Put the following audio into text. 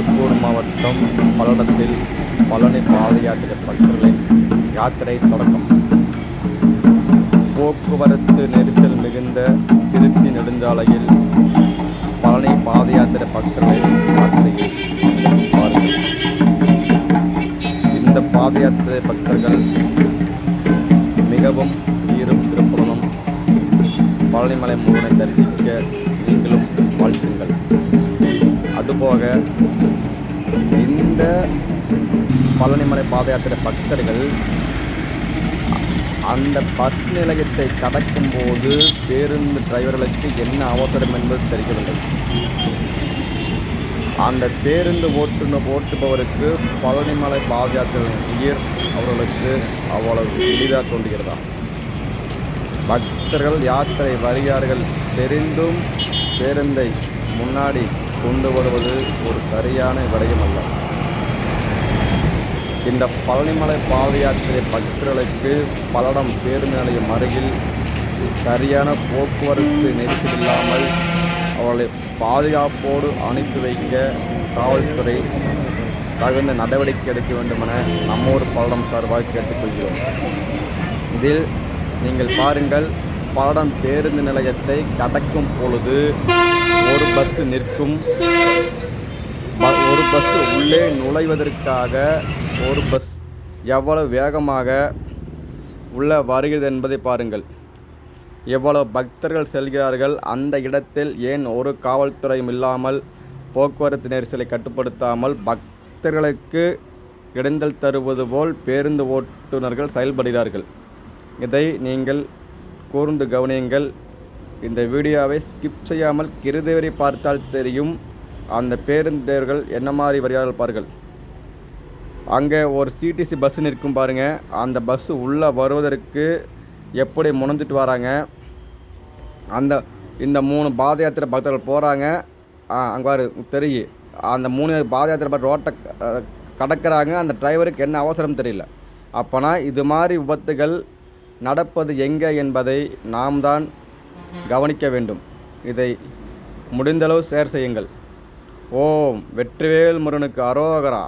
திருப்பூர் மாவட்டம் பல்லடத்தில் பழனி பாத யாத்திரை பக்தர்களின் யாத்திரை தொடக்கம். போக்குவரத்து நெரிசல் மிகுந்த திருச்சி நெடுஞ்சாலையில் பழனி பாத யாத்திரை பக்தர்களின் யாத்திரையை பாருங்கள். இந்த பாத யாத்திரை பக்தர்கள் மிகவும் சீரும் சிறப்புடனும் பழனிமலை முருகனை தரிசிக்க நீங்களும் வாழ்த்துங்கள். அதுபோக இந்த பழனிமலை பாத யாத்திரை பக்தர்கள் அந்த பஸ் நிலையத்தை கடக்கும் போது பேருந்து டிரைவர்களுக்கு என்ன அவசரம் என்பது தெரியவில்லை. அந்த பேருந்து ஓட்டுன ஓட்டுபவருக்கு பழனிமலை பாத யாத்திரை உயிர் அவர்களுக்கு அவ்வளவு எளிதாக தோன்றுகிறதா? பக்தர்கள் யாத்திரை வருகிறார்கள் தெரிந்தும் பேருந்தை முன்னாடி கொண்டு வருவது ஒரு சரியான விடயம் அல்ல இந்த பழனிமலை பாதயாத்திரை பக்தர்களுக்கு பல்லடம் பேருந்து நிலையம் அருகில் சரியான போக்குவரத்து நெரிசல் இல்லாமல் அவர்களை பாதுகாப்போடு அனுப்பி வைக்க காவல்துறை தகுந்த நடவடிக்கை எடுக்க வேண்டுமென நம்மூர் பல்லடம் சார்பாக கேட்டுக்கொள்கிறோம். இதில் நீங்கள் பாருங்கள் பல்லடம் பேருந்து நிலையத்தை கடக்கும் பொழுது ஒரு பஸ் நிற்கும். ஒரு பஸ் உள்ளே நுழைவதற்காக ஒரு பஸ் எவ்வளவு வேகமாக உள்ளே வருகிறது என்பதை பாருங்கள். எவ்வளவு பக்தர்கள் செல்கிறார்கள் அந்த இடத்தில் ஏன் ஒரு காவல்துறையும் இல்லாமல் போக்குவரத்து நெரிசலை கட்டுப்படுத்தாமல் பக்தர்களுக்கு இடைந்தல் தருவது போல் பேருந்து ஓட்டுநர்கள் செயல்படுகிறார்கள். இதை நீங்கள் கூர்ந்து கவனியுங்கள். இந்த வீடியோவை ஸ்கிப் செய்யாமல் கிருதவரை பார்த்தால் தெரியும். அந்த பேருந்தர்கள் என்ன மாதிரி வருகிறார்கள் பாருங்கள். அங்கே ஒரு சிடிசி பஸ் நிற்கும் பாருங்கள் அந்த பஸ் உள்ளே வருவதற்கு எப்படி முணந்துட்டு வராங்க? அந்த இந்த மூணு பாத யாத்திரை பக்தர்கள் போகிறாங்க அங்கே பாரு தெரியும் அந்த மூணு பாத யாத்திரை பக்தர் ரோட்டை கடக்கிறாங்க. அந்த டிரைவருக்கு என்ன அவசரம் தெரியல. அப்போனா இது மாதிரி விபத்துகள் நடப்பது எங்கே என்பதை நாம் தான் கவனிக்க வேண்டும். இதை முடிந்தளவு சேர் செய்யுங்கள். ஓம் வெற்றிவேல் முருகனுக்கு அரோகரா.